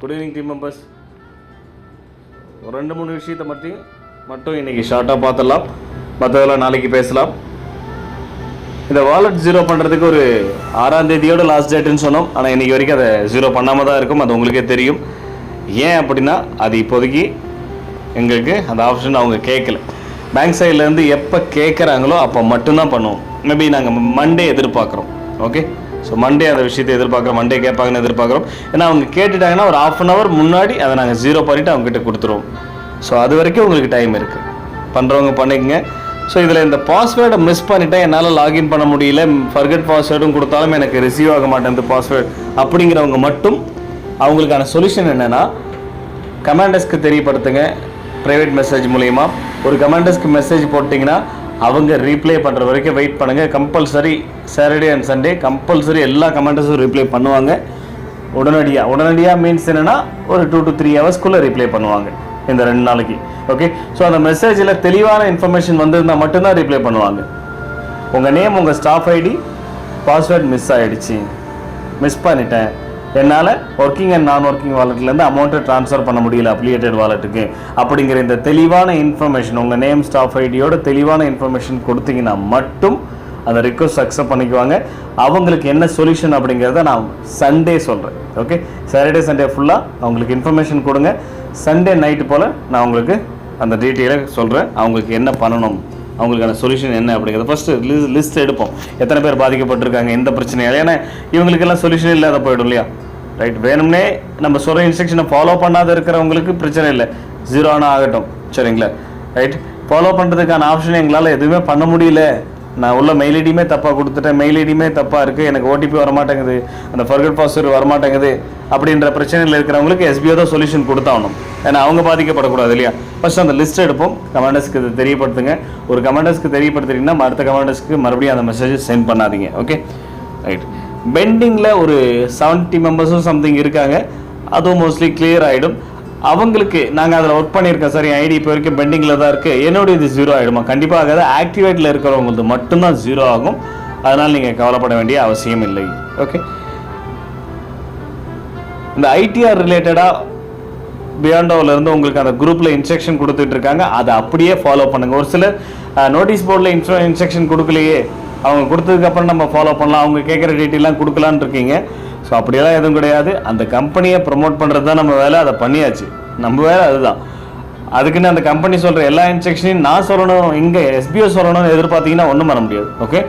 Good evening team members ஒரு ரெண்டு மூணு விஷயத்தை மட்டும் மட்டும் இன்றைக்கி ஷார்ட்டாக பார்த்துடலாம். மற்றதெல்லாம் நாளைக்கு பேசலாம். இந்த வாலெட் ஜீரோ பண்ணுறதுக்கு ஒரு ஆறாம் தேதியோட லாஸ்ட் டேட்டுன்னு சொன்னோம். ஆனால் இன்றைக்கி வரைக்கும் அதை ஜீரோ பண்ணாமல் தான் இருக்கும். அது உங்களுக்கே தெரியும். ஏன் அப்படின்னா அது இப்போதைக்கு எங்களுக்கு அந்த ஆப்ஷன் அவங்க கேட்கல. பேங்க் சைட்லேருந்து எப்போ கேட்குறாங்களோ அப்போ மட்டும்தான் பண்ணுவோம். மேபி நாங்கள் மண்டே எதிர்பார்க்குறோம். ஓகே ஸோ மண்டே அந்த விஷயத்தை எதிர்பார்க்குறோம் மண்டே கேட்பாங்கன்னு எதிர்பார்க்குறோம். ஏன்னா அவங்க கேட்டுட்டாங்கன்னா ஒரு ஆஃப் அன் ஹவர் முன்னாடி அதை நாங்கள் ஜீரோ பண்ணிவிட்டு அவங்ககிட்ட கொடுத்துருவோம். ஸோ அது வரைக்கும் உங்களுக்கு டைம் இருக்குது பண்ணுறவங்க பண்ணிக்கங்க. ஸோ இதில் இந்த பாஸ்வேர்டை மிஸ் பண்ணிட்டேன் என்னால் லாகின் பண்ண முடியல. ஃபர்கட் பாஸ்வேர்டும் கொடுத்தாலும் எனக்கு ரிசீவ் ஆக மாட்டேங்குது பாஸ்வேர்டு அப்படிங்கிறவங்க மட்டும் அவங்களுக்கான சொல்யூஷன் என்னென்னா கமாண்டர்ஸ்க்கு தெரியப்படுத்துங்க. ப்ரைவேட் மெசேஜ் மூலயமா. ஒரு கமாண்டர்ஸ்க்கு மெசேஜ் போட்டிங்கன்னா அவங்க ரீப்ளே பண்ணுற வரைக்கும் வெயிட் பண்ணுங்கள் compulsory Saturday and Sunday compulsory எல்லா கமாண்டர்ஸும் ரீப்ளே பண்ணுவாங்க. உடனடியாக உடனடியாக மீன்ஸ் என்னென்னா ஒரு டூ டு த்ரீ ஹவர்ஸ்க்குள்ளே ரீப்ளே பண்ணுவாங்க. இந்த ரெண்டு நாளைக்கு. ஓகே ஸோ அந்த மெசேஜில் தெளிவான இன்ஃபர்மேஷன் வந்திருந்தால் மட்டும்தான் ரீப்ளே பண்ணுவாங்க. உங்கள் நேம் உங்கள் ஸ்டாஃப் ஐடி பாஸ்வேர்ட் மிஸ் ஆகிடுச்சு மிஸ் பண்ணிட்டேன். என்னால் ஒர்க்கிங் அண்ட் நான் ஒர்க்கிங் வாலெட்லேருந்து அமௌண்ட்டை ட்ரான்ஸ்ஃபர் பண்ண முடியல அப்ளிகேட்டட் வாலெட்டுக்கு அப்படிங்கிற இந்த தெளிவான இன்ஃபர்மேஷன் உங்கள் நேம் ஸ்டாஃப் ஐடியோட தெளிவான இன்ஃபர்மேஷன் கொடுத்தீங்கன்னா மட்டும் அந்த ரிக்வஸ்ட் அக்செப்ட் பண்ணிக்குவாங்க. அவங்களுக்கு என்ன சொல்யூஷன் அப்படிங்கிறத நான் சண்டே சொல்கிறேன் ஓகே சாட்டர்டே சண்டே ஃபுல்லாக அவங்களுக்கு இன்ஃபர்மேஷன் கொடுங்க. சண்டே நைட்டு போல் நான் உங்களுக்கு அந்த டீட்டெயிலை சொல்கிறேன் அவங்களுக்கு என்ன பண்ணணும்? அவங்களுக்கான சொல்யூஷன் என்ன அப்படிங்கிறது ஃபஸ்ட்டு லிஸ்ட் எடுப்போம். எத்தனை பேர் பாதிக்கப்பட்டிருக்காங்க எந்த பிரச்சனையால? ஏன்னா இவங்களுக்கெல்லாம் சொல்யூஷன் இல்லாத போயிடும் இல்லையா? ரைட் வேணும்னே நம்ம சொல்கிற இன்ஸ்ட்ரக்ஷனை ஃபாலோ பண்ணாத இருக்கிறவங்களுக்கு பிரச்சனை இல்லை. ஜீரோ ஆனால் ஆகட்டும். சரிங்களா? ரைட் ஃபாலோ பண்ணுறதுக்கான ஆப்ஷன் எங்களால் எதுவுமே பண்ண முடியல. நான் உள்ள மெயில் ஐடியுமே தப்பாக கொடுத்துட்டேன். மெயில் ஐடியுமே தப்பாக இருக்குது எனக்கு ஓடிபி வரமாட்டேங்குது. அந்த ஃபர்கட் பாஸ்வேர்டு வரமாட்டேங்குது. அப்படின்ற பிரச்சனையில் இருக்கிறவங்களுக்கு எஸ்பிஓ தான் சொல்யூஷன் கொடுத்தாகணும். ஏன்னா அவங்க பாதிக்கப்படக்கூடாது இல்லையா? ஃபஸ்ட் அந்த லிஸ்ட் எடுப்போம். கமாண்டர்ஸ்க்கு இது தெரியப்படுத்துங்க. ஒரு கமாண்டர்ஸ்க்கு தெரியப்படுத்துறீங்கன்னா அடுத்த கமாண்டர்ஸ்க்கு மறுபடியும் அந்த மெசேஜ் சென்ட் பண்ணாதீங்க. ஓகே ரைட் பெண்டிங்கில் ஒரு செவன்ட்டி மெம்பர்ஸும் சம்திங் இருக்காங்க. அதுவும் மோஸ்ட்லி கிளியர் ஆகிடும் அவங்களுக்கு நாங்கள் அதில் ஒர்க் பண்ணியிருக்கோம் சார் என் ஐடி இப்போ வரைக்கும் பெண்டிங்கில் தான் இருக்குது என்னோட இது ஜீரோ ஆகிடுமா கண்டிப்பாக ஆகாது ஆக்டிவேட்டில் இருக்கிறவங்களுக்கு மட்டும்தான் ஜீரோ ஆகும். அதனால் நீங்கள் கவலைப்பட வேண்டிய அவசியம் இல்லை. ஓகே இந்த ஐடிஆர் ரிலேட்டடாக பியாண்டோவிலேருந்து உங்களுக்கு அந்த குரூப்பில் இன்ஸ்ட்ரக்ஷன் கொடுத்துட்டு இருக்காங்க. அதை அப்படியே ஃபாலோ பண்ணுங்க. ஒரு சிலர் நோட்டீஸ் போர்டில் இன்ஸ்ட்ர இன்ஸ்ட்ரக்ஷன் கொடுக்கலையே. அவங்க கொடுத்ததுக்கப்புறம் நம்ம ஃபாலோ பண்ணலாம். அவங்க கேட்குற டீட்டெயிலாம் கொடுக்கலான்னு இருக்கீங்க. ஸோ அப்படியெல்லாம் எதுவும் கிடையாது. அந்த கம்பெனியை ப்ரொமோட் பண்ணுறது தான் நம்ம வேலை. அதை பண்ணியாச்சு. நம்ம வேலை அதுதான். அதுக்குன்னு அந்த கம்பெனி சொல்கிற எல்லா இன்ஸ்ட்ரக்ஷனையும் நான் சொல்லணும். இங்கே எஸ்பிஓ சொல்லணும்னு எதிர்பார்த்தீங்கன்னா ஒன்றும் பண்ண முடியாது. ஓகே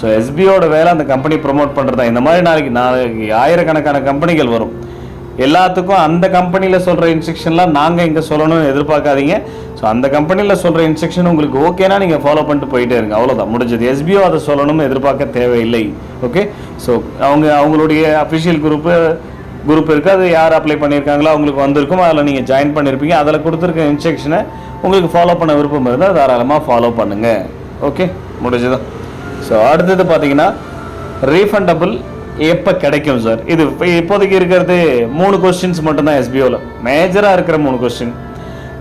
ஸோ எஸ்பிஓட வேலை அந்த கம்பெனி ப்ரொமோட் பண்ணுறது தான் இந்த மாதிரி நாளைக்கு நாளைக்கு ஆயிரக்கணக்கான கம்பெனிகள் வரும். எல்லாத்துக்கும் அந்த கம்பெனியில் சொல்கிற இன்ஸ்ட்ரக்ஷன்லாம் நாங்கள் இங்கே சொல்லணும்னு எதிர்பார்க்காதீங்க. ஸோ அந்த கம்பெனியில் சொல்கிற இன்ஸ்ட்ரக்ஷன் உங்களுக்கு ஓகேனா நீங்கள் ஃபாலோ பண்ணிட்டு போயிட்டே இருங்க. அவ்வளோதான் முடிஞ்சது. எஸ்பிஓ அதை சொல்லணும்னு எதிர்பார்க்க தேவையில்லை. ஓகே ஸோ அவங்க அவங்களுடைய அஃபிஷியல் குரூப்பு குரூப் இருக்குது அது யார் அப்ளை பண்ணியிருக்காங்களோ அவங்களுக்கு வந்திருக்கும். அதில் நீங்கள் ஜாயின் பண்ணியிருப்பீங்க அதில் கொடுத்துருக்க இன்ஸ்ட்ரக்ஷனை உங்களுக்கு ஃபாலோ பண்ண விருப்பம் இருந்தால் தாராளமாக ஃபாலோ பண்ணுங்கள் ஓகே முடிஞ்சுதான் ஸோ அடுத்தது பார்த்தீங்கன்னா ரீஃபண்டபிள் எப்போ கிடைக்கும் சார் இது இப்போதைக்கு இருக்கிறது மூணு கொஸ்டின்ஸ் மட்டும்தான் எஸ்பிஓவில் மேஜராக இருக்கிற மூணு கொஸ்டின்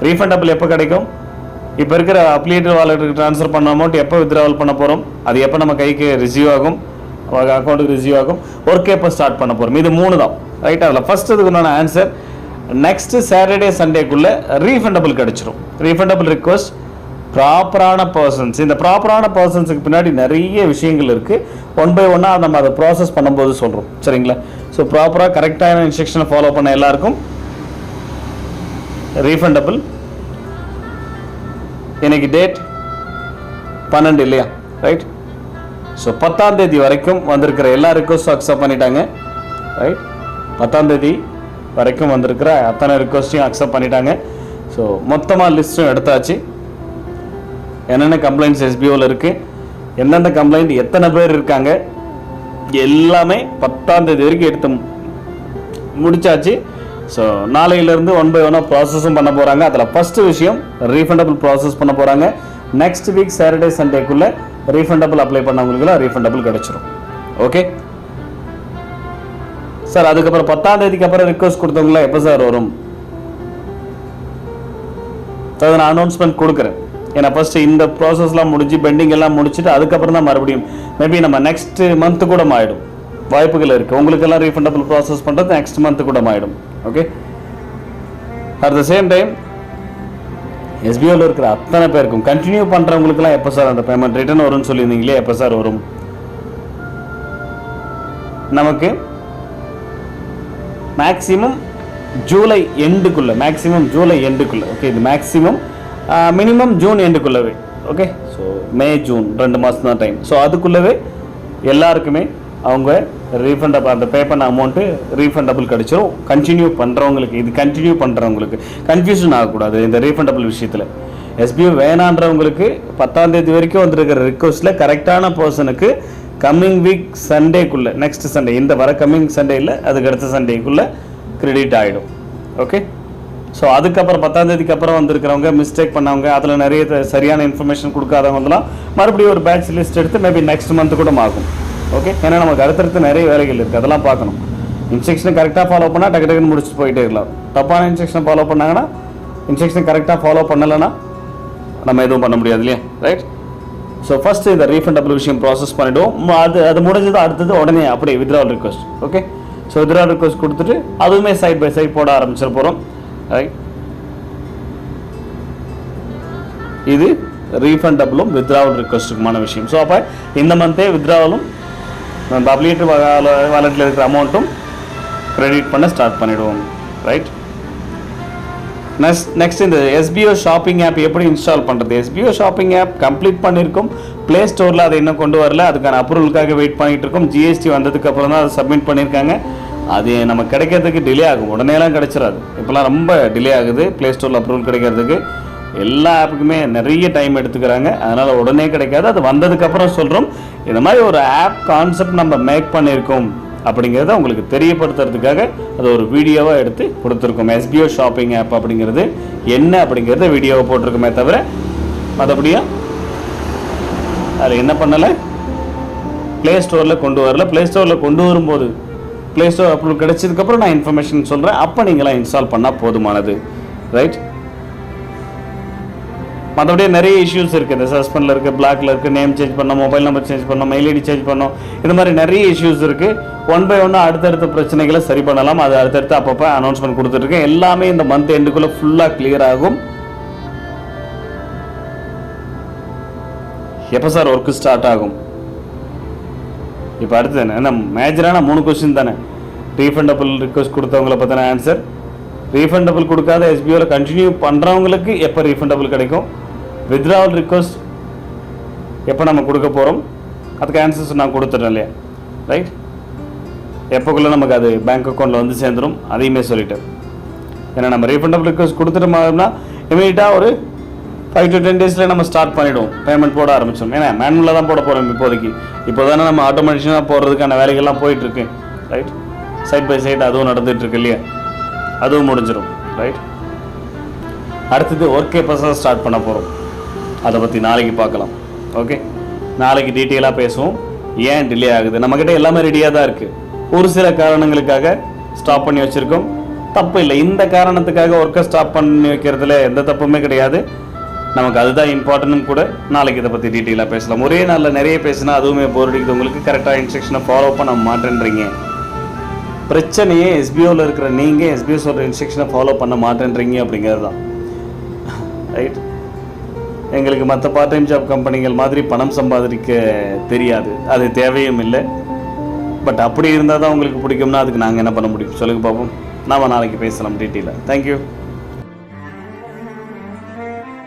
ரீஃபண்டபிள் எப்போ கிடைக்கும்? இப்போ இருக்கிற அப்ளியேட்டர் வாலெட்டுக்கு ட்ரான்ஸ்ஃபர் பண்ண அமௌண்ட் எப்போ வித்ட்ராவல் பண்ண போகிறோம் அது எப்போ நம்ம கைக்கு ரிசீவ் ஆகும்? அக்கௌண்ட்டுக்கு ரிசீவ் ஆகும்? ஒர்க் எப்போ ஸ்டார்ட் பண்ண போகிறோம் இது மூணு தான். ரைட் அதில் ஃபர்ஸ்ட் இதுக்குண்டான ஆன்சர் நெக்ஸ்ட் சாட்டர்டே சண்டேக்குள்ளே ரீஃபண்டபிள் கிடைச்சிரும். ரீஃபண்டபிள் ரிக்வஸ்ட் ப்ராப்பரான பர்சன்ஸ் இந்த ப்ராப்பரான பர்சன்ஸுக்கு பின்னாடி நிறைய விஷயங்கள் இருக்குது ஒன் பை ஒன்னாக நம்ம அதை ப்ராசஸ் பண்ணும்போது சொல்கிறோம் சரிங்களா? ஸோ ப்ராப்பராக கரெக்டான இன்ஸ்ட்ரக்ஷனை ஃபாலோ பண்ண எல்லாருக்கும் ரீஃபண்டபிள் இன்னைக்கு டேட் பன்னெண்டு இல்லையா? ரைட் ஸோ பத்தாம் தேதி வரைக்கும் வந்திருக்கிற எல்லா ரிக்வஸ்ட்டும் அக்செப்ட் பண்ணிட்டாங்க. ரைட் பத்தாம் தேதி வரைக்கும் வந்திருக்கிற அத்தனை ரிக்வஸ்ட்டையும் அக்செப்ட் பண்ணிட்டாங்க. ஸோ மொத்தமாக லிஸ்ட்டும் எடுத்தாச்சு. என்னென்ன கம்ப்ளைண்ட்ஸ் எஸ்பிஓவில் இருக்குது எந்தெந்த கம்ப்ளைண்ட் எத்தனை பேர் இருக்காங்க? எல்லாமே பத்தாம் தேதி வரைக்கும் எடுத்து முடிச்சாச்சு. ஸோ நாளையிலேருந்து ஒன் பை ஒன்னாக ப்ராசஸும் பண்ண போகிறாங்க அதில் ஃபஸ்ட்டு விஷயம் ரீஃபண்டபிள் ப்ராசஸ் பண்ண போகிறாங்க நெக்ஸ்ட் வீக் சாட்டர்டே சண்டேக்குள்ளே ரீஃபண்டபிள் அப்ளை பண்ணவங்களுக்குலாம் ரீஃபண்டபிள் கிடச்சிரும். ஓகே சார் அதுக்கப்புறம் பத்தாம் தேதிக்கு அப்புறம் ரிக்வஸ்ட் கொடுத்தவங்களாம் எப்போ சார் வரும்? அதை நான் அனௌன்ஸ்மெண்ட் கொடுக்குறேன். ஏன்னா ஃபர்ஸ்ட் இந்த ப்ராசஸ்லாம் முடிஞ்சு பெண்டிங் எல்லாம் முடிச்சுட்டு அதுக்கப்புறம் தான் மறுபடியும் மேபி நம்ம நெக்ஸ்ட் மந்த் கூட ஆயிடும் வாய்ப்புகள் இருக்குது உங்களுக்கெல்லாம் ரீஃபண்டபிள் ப்ராசஸ் பண்ணுறது நெக்ஸ்ட் மந்த் கூட ஆயிடும் okay at the same time எஸ்பிஓவில் இருக்கிற அத்தனை பேருக்கும் கண்டினியூ பண்ணுறவங்களுக்குலாம் எப்போ சார் அந்த பேமெண்ட் ரிட்டர்ன் வரும்னு சொல்லியிருந்தீங்களே எப்போ சார் வரும்? நமக்கு மேக்ஸிமம் ஜூலை எண்டுக்குள்ளே மேக்ஸிமம் ஜூலை எண்டுக்குள்ளே ஓகே இது மேக்ஸிமம் மினிமம் ஜூன் எண்டுக்குள்ளவே ஓகே ஸோ மே ஜூன் ரெண்டு மாதம் தான் டைம் ஸோ அதுக்குள்ளவே எல்லாருக்குமே அவங்க ரீஃபண்டபிள் அந்த பே பண்ண அமௌண்ட்டு ரீஃபண்டபிள் கிடச்சிரும். கண்டினியூ பண்ணுறவங்களுக்கு இது கண்டினியூ பண்ணுறவங்களுக்கு கன்ஃபியூஷன் ஆகக்கூடாது இந்த ரீஃபண்டபிள் விஷயத்தில். எஸ்பிஓ வேணான்றவங்களுக்கு பத்தாம் தேதி வரைக்கும் வந்திருக்கிற ரிக்வஸ்ட்டில் கரெக்டான பர்சனுக்கு கம்மிங் வீக் சண்டேக்குள்ளே நெக்ஸ்ட் சண்டே இந்த வர கம்மிங் சண்டே இல்லை அதுக்கு அடுத்த சண்டேக்குள்ளே கிரெடிட் ஆகிடும் ஓகே ஸோ அதுக்கப்புறம் பத்தாம் தேதிக்கு அப்புறம் வந்திருக்கிறவங்க மிஸ்டேக் பண்ணவங்க அதில் நிறைய சரியான இன்ஃபர்மேஷன் கொடுக்காதவங்கலாம் மறுபடியும் ஒரு பேட்ச் லிஸ்ட் எடுத்து மேபி நெக்ஸ்ட் மந்த் கூட ஆகும் ஓகே ஏன்னா நமக்கு அடுத்தடுத்து நிறைய வேலைகள் இருக்குது அதெல்லாம் பார்க்கணும். இன்ஸ்ட்ரக்ஷனை கரெக்டாக ஃபாலோ பண்ணால் டக்கு டக்குன்னு முடிச்சுட்டு போயிட்டே இருக்கலாம். தப்பான இன்ஸ்ட்ரக்ஷனை ஃபாலோ பண்ணாங்கன்னா இன்ஸ்ட்ரக்ஷன் கரெக்டாக ஃபாலோ பண்ணலைன்னா நம்ம எதுவும் பண்ண முடியாது இல்லையா? ரைட் ஸோ ஃபஸ்ட்டு இந்த ரீஃபண்டபிள் விஷயம் ப்ராசஸ் பண்ணிவிடுவோம் அது அது முடிஞ்சது அடுத்தது உடனே அப்படியே withdrawal request okay so withdrawal request கொடுத்துட்டு அதுவுமே சைட் பை சைட் போட ஆரம்பிச்சிட போகிறோம் ரைட் இது ரீஃபண்டபிளும் வித்ராவல் ரிக்வஸ்ட்டுக்குமான விஷயம். ஸோ அப்போ இந்த மந்த்தே வித்ட்ராவலும் பப்ளிகேட்டர் வாலெட்டில் இருக்கிற அமௌண்ட்டும் க்ரெடிட் பண்ண ஸ்டார்ட் பண்ணிவிடுவோம் ரைட் நெக்ஸ்ட் நெக்ஸ்ட் இந்த எஸ்பிஓ ஷாப்பிங் ஆப் எப்படி இன்ஸ்டால் பண்ணுறது எஸ்பிஓ ஷாப்பிங் ஆப் கம்ப்ளீட் பண்ணியிருக்கோம் ப்ளே ஸ்டோரில் அதை இன்னும் கொண்டு வரல. அதுக்கான அப்ரூவலுக்காக வெயிட் பண்ணிட்டு இருக்கோம். ஜிஎஸ்டி வந்ததுக்கு அப்புறம் தான் அதை சப்மிட் பண்ணியிருக்காங்க அது நம்ம கிடைக்கிறதுக்கு டிலே ஆகும். உடனேலாம் கிடைச்சிடாது இப்போலாம் ரொம்ப டிலே ஆகுது. ப்ளே ஸ்டோரில் அப்ரூவல் கிடைக்கிறதுக்கு எல்லா ஆப்புக்குமே நிறைய டைம் எடுத்துக்கிறாங்க. அதனால் உடனே கிடைக்காது. அது வந்ததுக்கப்புறம் சொல்கிறோம் இந்த மாதிரி ஒரு ஆப் கான்செப்ட் நம்ம மேக் பண்ணியிருக்கோம் அப்படிங்கிறத உங்களுக்கு தெரியப்படுத்துறதுக்காக அது ஒரு வீடியோவாக எடுத்து கொடுத்துருக்கோம். எஸ்பிஓ ஷாப்பிங் ஆப் அப்படிங்கிறது என்ன அப்படிங்கிறத வீடியோவை போட்டிருக்கோமே தவிர மற்றபடியும் அதில் என்ன பண்ணலை? ப்ளே ஸ்டோரில் கொண்டு வரல. ப்ளே ஸ்டோரில் கொண்டு வரும்போது ப்ளே ஸ்டோர் அப்ரூவல் கிடைச்சதுக்கப்புறம் நான் இன்ஃபர்மேஷன் சொல்கிறேன் அப்போ நீங்களாம் இன்ஸ்டால் பண்ணால் போதுமானது. ரைட் மற்றபடி நிறைய இஷ்யூஸ் இருக்குது இந்த சஸ்பெண்டில் இருக்குது பிளாக்ல இருக்குது நேம் சேஞ்ச் பண்ணோம் மொபைல் நம்பர் சேஞ்ச் பண்ணோம் மெயில் ஐடி சேஞ்ச் பண்ணோம். இந்த மாதிரி நிறைய இஷ்யூஸ் இருக்குது ஒன் பை ஒன்று அடுத்தடுத்த பிரச்சனைகளை சரி பண்ணலாம். அது அடுத்தடுத்து அப்பப்போ அனௌன்ஸ்மெண்ட் கொடுத்துட்ருக்கேன். எல்லாமே இந்த மந்த் எண்டுக்குள்ளே ஃபுல்லாக கிளியர் ஆகும். எப்போ சார் ஒர்க்கு ஸ்டார்ட் ஆகும்? இப்போ அடுத்து என்ன? என்ன மேஜரான மூணு கொஸ்டின் தானே. ரீஃபண்டபிள் ரிக்வஸ்ட் கொடுத்தவங்கள பற்றின ஆன்சர் ரீஃபண்டபிள் கொடுக்காத எஸ்பிஓவில் கண்டினியூ பண்ணுறவங்களுக்கு எப்போ ரீஃபண்டபிள் கிடைக்கும்? வித்ராவல் ரிக்வஸ்ட் எப்போ நம்ம கொடுக்க போகிறோம் அதுக்கு ஆன்சர்ஸ் நான் கொடுத்துட்றேன் இல்லையா? ரைட் எப்போக்குள்ளே நமக்கு அது பேங்க் அக்கௌண்ட்டில் வந்து சேர்ந்துடும் அதையுமே சொல்லிட்டேன் ஏன்னா நம்ம ரீஃபண்டபிள் ரிக்வஸ்ட் கொடுத்துட்டோம்னா இமீடியட்டாக ஒரு ஃபைவ் டு டென் டேஸில் நம்ம ஸ்டார்ட் பண்ணிவிடுவோம் பேமெண்ட் போட ஆரம்பிச்சோம் ஏன்னா மேனுவலாக தான் போட போகிறோம் இப்போதைக்கு. இப்போ தானே நம்ம ஆட்டோமேட்டிஷனாக போடுறதுக்கான வேலைகள்லாம் போயிட்டுருக்கு. ரைட் சைட் பை சைடு அதுவும் நடந்துகிட்ருக்கு இல்லையா? அதுவும் முடிஞ்சிடும் ரைட் அடுத்தது ஒர்க்கே எப்போ ஸ்டார்ட் பண்ண போகிறோம் அதை பற்றி நாளைக்கு பார்க்கலாம். ஓகே நாளைக்கு டீட்டெயிலாக பேசுவோம். ஏன் டிலே ஆகுது? நம்மக்கிட்ட எல்லாமே ரெடியாக தான் இருக்குது ஒரு சில காரணங்களுக்காக ஸ்டாப் பண்ணி வச்சுருக்கோம். தப்பு இல்லை. இந்த காரணத்துக்காக ஒர்க்கை ஸ்டாப் பண்ணி வைக்கிறதுல எந்த தப்புமே கிடையாது. நமக்கு அதுதான் இம்பார்ட்டன்ட்னு கூட. நாளைக்கு இதை பற்றி டீட்டெயிலாக பேசலாம். ஒரே நாளில் நிறைய பேசினா அதுவுமே போர் அடிக்குது. உங்களுக்கு கரெக்டாக இன்ஸ்ட்ரக்ஷனை ஃபாலோ பண்ண மாட்டேன்றீங்க. பிரச்சனையே எஸ்பிஓவில் இருக்கிற நீங்கள் எஸ்பிஓ சொல்கிற இன்ஸ்ட்ரக்ஷனை ஃபாலோ பண்ண மாட்டேன்றீங்க அப்படிங்கிறது தான். ரைட் எங்களுக்கு மற்ற பார்ட் டைம் ஜாப் கம்பெனிகள் மாதிரி பணம் சம்பாதிக்க தெரியாது. அது தேவையும் இல்லை. பட் அப்படி இருந்தால் தான் உங்களுக்கு பிடிக்கும்னா அதுக்கு நாங்கள் என்ன பண்ண முடியும்? சொல்லுங்க பார்ப்போம் நாம நாளைக்கு பேசலாம் டீட்டெயிலாக தேங்க்யூ